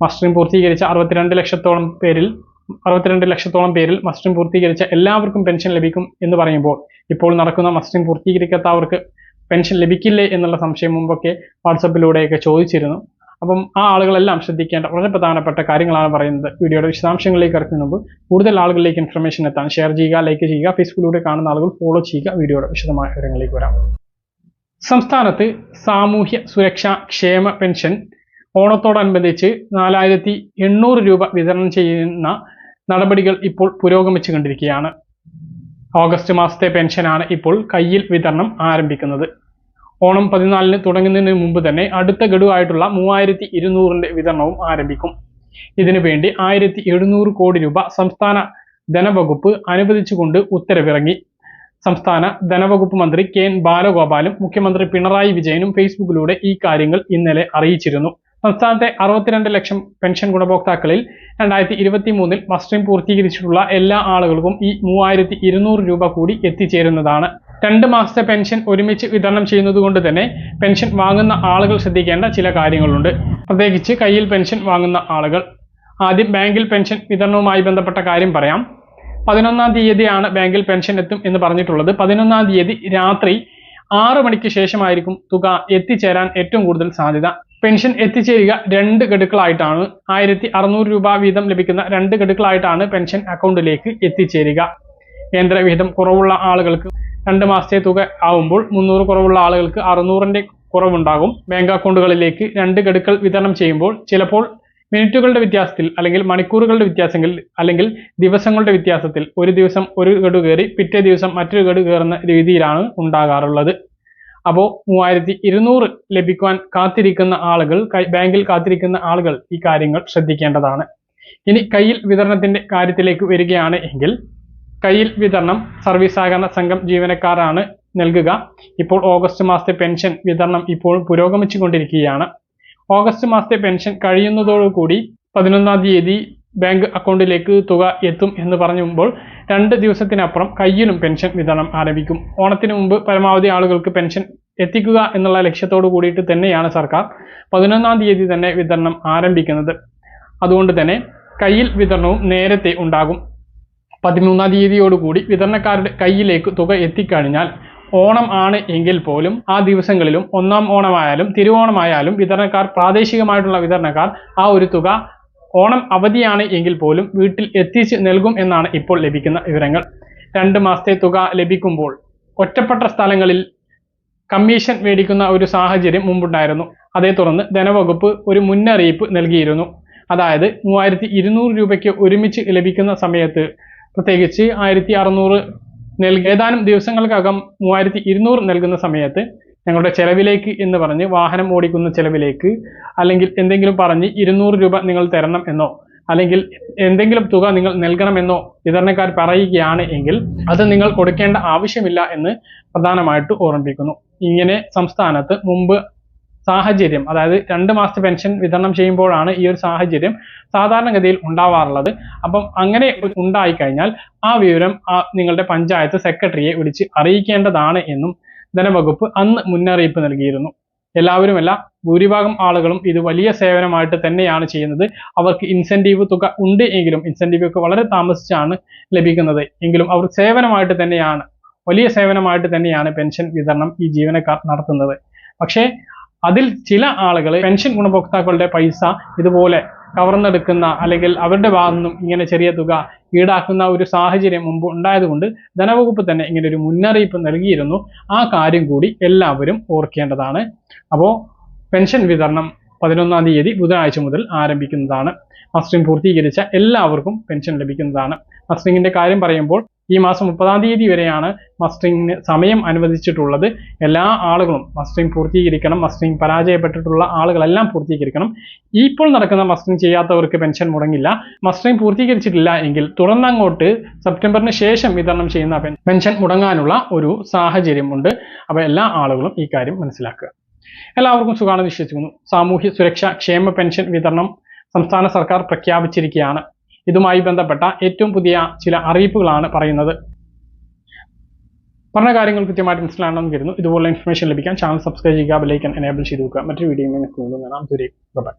Mustering പൂർത്തീകരിച്ച അറുപത്തിരണ്ട് ലക്ഷത്തോളം പേരിൽ അറുപത്തിരണ്ട് ലക്ഷത്തോളം പേരിൽ മസ്റ്ററിംഗ് പൂർത്തീകരിച്ച എല്ലാവർക്കും പെൻഷൻ ലഭിക്കും എന്ന് പറയുമ്പോൾ ഇപ്പോൾ നടക്കുന്ന മസ്റ്ററിംഗ് പൂർത്തീകരിക്കാത്തവർക്ക് പെൻഷൻ ലഭിക്കില്ലേ എന്നുള്ള സംശയം മുമ്പൊക്കെ വാട്സപ്പിലൂടെയൊക്കെ ചോദിച്ചിരുന്നു. അപ്പം ആ ആളുകളെല്ലാം ശ്രദ്ധിക്കേണ്ട വളരെ പ്രധാനപ്പെട്ട കാര്യങ്ങളാണ് പറയുന്നത്. വീഡിയോയുടെ വിശദാംശങ്ങളിലേക്ക് ഇറക്കുന്ന മുമ്പ് കൂടുതൽ ആളുകളിലേക്ക് ഇൻഫർമേഷൻ എത്താൻ ഷെയർ ചെയ്യുക ലൈക്ക് ചെയ്യുക ഫേസ്ബുക്കിലൂടെ കാണുന്ന ആളുകൾ ഫോളോ ചെയ്യുക. വീഡിയോയുടെ വിശദമായ വിവരങ്ങളിലേക്ക് വരാം. സംസ്ഥാനത്ത് സാമൂഹ്യ സുരക്ഷാ ക്ഷേമ പെൻഷൻ ഓണത്തോടനുബന്ധിച്ച് നാലായിരത്തി എണ്ണൂറ് രൂപ വിതരണം ചെയ്യുന്ന നടപടികൾ ഇപ്പോൾ പുരോഗമിച്ചു കൊണ്ടിരിക്കുകയാണ്. ഓഗസ്റ്റ് മാസത്തെ പെൻഷനാണ് ഇപ്പോൾ കയ്യിൽ വിതരണം ആരംഭിക്കുന്നത്. ഓണം പതിനാലിന് തുടങ്ങുന്നതിന് മുമ്പ് തന്നെ അടുത്ത ഗഡുവായിട്ടുള്ള മൂവായിരത്തി ഇരുന്നൂറിന്റെ വിതരണവും ആരംഭിക്കും. ഇതിനു വേണ്ടി ആയിരത്തി എഴുന്നൂറ് കോടി രൂപ സംസ്ഥാന ധനവകുപ്പ് അനുവദിച്ചുകൊണ്ട് ഉത്തരവിറങ്ങി. സംസ്ഥാന ധനവകുപ്പ് മന്ത്രി കെ എൻ ബാലഗോപാലും മുഖ്യമന്ത്രി പിണറായി വിജയനും ഫേസ്ബുക്കിലൂടെ ഈ കാര്യങ്ങൾ ഇന്നലെ അറിയിച്ചിരുന്നു. സംസ്ഥാനത്തെ അറുപത്തിരണ്ട് ലക്ഷം പെൻഷൻ ഗുണഭോക്താക്കളിൽ രണ്ടായിരത്തി ഇരുപത്തി മൂന്നിൽ മസ്റ്ററിംഗ് പൂർത്തീകരിച്ചിട്ടുള്ള എല്ലാ ആളുകൾക്കും ഈ മൂവായിരത്തി ഇരുന്നൂറ് രൂപ കൂടി എത്തിച്ചേരുന്നതാണ്. രണ്ട് മാസത്തെ പെൻഷൻ ഒരുമിച്ച് വിതരണം ചെയ്യുന്നതുകൊണ്ട് തന്നെ പെൻഷൻ വാങ്ങുന്ന ആളുകൾ ശ്രദ്ധിക്കേണ്ട ചില കാര്യങ്ങളുണ്ട്. പ്രത്യേകിച്ച് കയ്യിൽ പെൻഷൻ വാങ്ങുന്ന ആളുകൾ. ആദ്യം ബാങ്കിൽ പെൻഷൻ വിതരണവുമായി ബന്ധപ്പെട്ട കാര്യം പറയാം. പതിനൊന്നാം തീയതിയാണ് ബാങ്കിൽ പെൻഷൻ എത്തും എന്ന് പറഞ്ഞിട്ടുള്ളത്. പതിനൊന്നാം തീയതി രാത്രി ആറ് മണിക്ക് ശേഷമായിരിക്കും തുക എത്തിച്ചേരാൻ ഏറ്റവും കൂടുതൽ സാധ്യത. പെൻഷൻ എത്തിച്ചേരുക രണ്ട് ഗഡുക്കളായിട്ടാണ്. ആയിരത്തി അറുന്നൂറ് രൂപ വീതം ലഭിക്കുന്ന രണ്ട് ഗഡുക്കളായിട്ടാണ് പെൻഷൻ അക്കൗണ്ടിലേക്ക് എത്തിച്ചേരുക. കേന്ദ്ര വിഹിതം കുറവുള്ള ആളുകൾക്ക് രണ്ട് മാസത്തെ തുക ആവുമ്പോൾ മുന്നൂറ് കുറവുള്ള ആളുകൾക്ക് അറുന്നൂറിന്റെ കുറവുണ്ടാകും. ബാങ്ക് അക്കൗണ്ടുകളിലേക്ക് രണ്ട് ഗഡുക്കൾ വിതരണം ചെയ്യുമ്പോൾ ചിലപ്പോൾ മിനിറ്റുകളുടെ വ്യത്യാസത്തിൽ അല്ലെങ്കിൽ മണിക്കൂറുകളുടെ വ്യത്യാസങ്ങൾ അല്ലെങ്കിൽ ദിവസങ്ങളുടെ വ്യത്യാസത്തിൽ ഒരു ദിവസം ഒരു ഗഡു കയറി പിറ്റേ ദിവസം മറ്റൊരു ഗഡു കയറുന്ന രീതിയിലാണ് ഉണ്ടാകാറുള്ളത്. അപ്പോൾ മൂവായിരത്തി ഇരുന്നൂറ് ലഭിക്കുവാൻ കാത്തിരിക്കുന്ന ആളുകൾ ബാങ്കിൽ കാത്തിരിക്കുന്ന ആളുകൾ ഈ കാര്യങ്ങൾ ശ്രദ്ധിക്കേണ്ടതാണ്. ഇനി കയ്യിൽ വിതരണത്തിന്റെ കാര്യത്തിലേക്ക് വരികയാണ് എങ്കിൽ കയ്യിൽ വിതരണം സർവീസ് സഹകരണ സംഘം ജീവനക്കാരാണ് നൽകുക. ഇപ്പോൾ ഓഗസ്റ്റ് മാസത്തെ പെൻഷൻ വിതരണം ഇപ്പോൾ പുരോഗമിച്ചുകൊണ്ടിരിക്കുകയാണ്. ഓഗസ്റ്റ് മാസത്തെ പെൻഷൻ കഴിയുന്നതോടുകൂടി പതിനൊന്നാം തീയതി ബാങ്ക് അക്കൗണ്ടിലേക്ക് തുക എത്തും എന്ന് പറയുമ്പോൾ രണ്ട് ദിവസത്തിനപ്പുറം കയ്യിലും പെൻഷൻ വിതരണം ആരംഭിക്കും. ഓണത്തിന് മുമ്പ് പരമാവധി ആളുകൾക്ക് പെൻഷൻ എത്തിക്കുക എന്നുള്ള ലക്ഷ്യത്തോടു കൂടിയിട്ട് തന്നെയാണ് സർക്കാർ പതിനൊന്നാം തീയതി തന്നെ വിതരണം ആരംഭിക്കുന്നത്. അതുകൊണ്ട് തന്നെ കയ്യിൽ വിതരണവും നേരത്തെ ഉണ്ടാകും. പതിമൂന്നാം തീയതിയോടുകൂടി വിതരണക്കാരുടെ കയ്യിലേക്ക് തുക എത്തിക്കഴിഞ്ഞാൽ ഓണം ആണ് എങ്കിൽ പോലും ആ ദിവസങ്ങളിലും ഒന്നാം ഓണമായാലും തിരുവോണമായാലും വിതരണക്കാർ പ്രാദേശികമായിട്ടുള്ള വിതരണക്കാർ ആ ഒരു തുക ഓണം അവധിയാണ് എങ്കിൽ പോലും വീട്ടിൽ എത്തിച്ച് നൽകും എന്നാണ് ഇപ്പോൾ ലഭിക്കുന്ന വിവരങ്ങൾ. രണ്ട് മാസത്തെ തുക ലഭിക്കുമ്പോൾ ഒറ്റപ്പെട്ട സ്ഥലങ്ങളിൽ കമ്മീഷൻ മേടിക്കുന്ന ഒരു സാഹചര്യം മുമ്പുണ്ടായിരുന്നു. അതേ തുടർന്ന് ധനവകുപ്പ് ഒരു മുന്നറിയിപ്പ് നൽകിയിരുന്നു. അതായത് മൂവായിരത്തി ഇരുന്നൂറ് രൂപയ്ക്ക് ഒരുമിച്ച് ലഭിക്കുന്ന സമയത്ത് പ്രത്യേകിച്ച് ആയിരത്തി അറുന്നൂറ് ഏതാനും ദിവസങ്ങൾക്കകം മൂവായിരത്തി ഇരുന്നൂറ് നൽകുന്ന സമയത്ത് ഞങ്ങളുടെ ചെലവിലേക്ക് എന്ന് പറഞ്ഞ് വാഹനം ഓടിക്കുന്ന ചെലവിലേക്ക് അല്ലെങ്കിൽ എന്തെങ്കിലും പറഞ്ഞ് ഇരുന്നൂറ് രൂപ നിങ്ങൾ തരണം എന്നോ അല്ലെങ്കിൽ എന്തെങ്കിലും തുക നിങ്ങൾ നൽകണമെന്നോ വിതരണക്കാർ പറയുകയാണ് എങ്കിൽ അത് നിങ്ങൾ കൊടുക്കേണ്ട ആവശ്യമില്ല എന്ന് പ്രധാനമായിട്ട് ഓർമ്മിപ്പിക്കുന്നു. ഇങ്ങനെ സംസ്ഥാനത്ത് മുമ്പ് സാഹചര്യം അതായത് രണ്ട് മാസത്തെ പെൻഷൻ വിതരണം ചെയ്യുമ്പോഴാണ് ഈ ഒരു സാഹചര്യം സാധാരണഗതിയിൽ ഉണ്ടാവാറുള്ളത്. അപ്പം അങ്ങനെ ഉണ്ടായിക്കഴിഞ്ഞാൽ ആ വിവരം നിങ്ങളുടെ പഞ്ചായത്ത് സെക്രട്ടറിയെ വിളിച്ച് അറിയിക്കേണ്ടതാണ് എന്നും ധനവകുപ്പ് അന്ന് മുന്നറിയിപ്പ് നൽകിയിരുന്നു. എല്ലാവരുമല്ല ഭൂരിഭാഗം ആളുകളും ഇത് വലിയ സേവനമായിട്ട് തന്നെയാണ് ചെയ്യുന്നത്. അവർക്ക് ഇൻസെന്റീവ് തുക ഉണ്ട് എങ്കിലും ഇൻസെന്റീവ് ഒക്കെ വളരെ താമസിച്ചാണ് ലഭിക്കുന്നത്. എങ്കിലും അവർ സേവനമായിട്ട് തന്നെയാണ് വലിയ സേവനമായിട്ട് തന്നെയാണ് പെൻഷൻ വിതരണം ഈ ജീവനക്കാർ നടത്തുന്നത്. പക്ഷേ അതിൽ ചില ആളുകൾ പെൻഷൻ ഗുണഭോക്താക്കളുടെ പൈസ ഇതുപോലെ കവർന്നെടുക്കുന്ന അല്ലെങ്കിൽ അവരുടെ ഭാഗത്തു നിന്നും ഇങ്ങനെ ചെറിയ തുക ഈടാക്കുന്ന ഒരു സാഹചര്യം മുമ്പ് ഉണ്ടായതുകൊണ്ട് ധനവകുപ്പ് തന്നെ ഇങ്ങനെ ഒരു മുന്നറിയിപ്പ് നൽകിയിരുന്നു. ആ കാര്യം കൂടി എല്ലാവരും ഓർക്കേണ്ടതാണ്. അപ്പോൾ പെൻഷൻ വിതരണം പതിനൊന്നാം തീയതി ബുധനാഴ്ച മുതൽ ആരംഭിക്കുന്നതാണ്. മസ്റ്ററിംഗ് പൂർത്തീകരിച്ച എല്ലാവർക്കും പെൻഷൻ ലഭിക്കുന്നതാണ്. മസ്റ്ററിംഗിന്റെ കാര്യം പറയുമ്പോൾ ഈ മാസം മുപ്പതാം തീയതി വരെയാണ് മസ്റ്ററിംഗിന് സമയം അനുവദിച്ചിട്ടുള്ളത്. എല്ലാ ആളുകളും മസ്റ്ററിംഗ് പൂർത്തീകരിക്കണം മസ്റ്ററിംഗ് പരാജയപ്പെട്ടിട്ടുള്ള ആളുകളെല്ലാം പൂർത്തീകരിക്കണം. ഇപ്പോൾ നടക്കുന്ന മസ്റ്ററിംഗ് ചെയ്യാത്തവർക്ക് പെൻഷൻ മുടങ്ങില്ല. മസ്റ്ററിംഗ് പൂർത്തീകരിച്ചിട്ടില്ല എങ്കിൽ തുടർന്നങ്ങോട്ട് സെപ്റ്റംബറിന് ശേഷം വിതരണം ചെയ്യുന്ന പെൻഷൻ മുടങ്ങാനുള്ള ഒരു സാഹചര്യമുണ്ട് അപ്പോൾ എല്ലാ ആളുകളും ഈ കാര്യം മനസ്സിലാക്കുക. എല്ലാവർക്കും സുഖാണെന്ന് വിശ്വസിക്കുന്നു. സാമൂഹ്യ സുരക്ഷാ ക്ഷേമ പെൻഷൻ വിതരണം സംസ്ഥാന സർക്കാർ പ്രഖ്യാപിച്ചിരിക്കുകയാണ്. ഇതുമായി ബന്ധപ്പെട്ട ഏറ്റവും പുതിയ ചില അറിയിപ്പുകളാണ് പറയുന്നത്. പറഞ്ഞ കാര്യങ്ങൾ കൃത്യമായിട്ട് മനസ്സിലാണെന്ന് കരുതുന്നു. ഇതുപോലുള്ള ഇൻഫർമേഷൻ ലഭിക്കാൻ ചാനൽ സബ്സ്ക്രൈബ് ചെയ്യുക ബെലൈക്കൻ എനേബിൾ ചെയ്ത് വെക്കുക മറ്റൊരു വീഡിയോ കാണാം. ദൂരെ ബൈ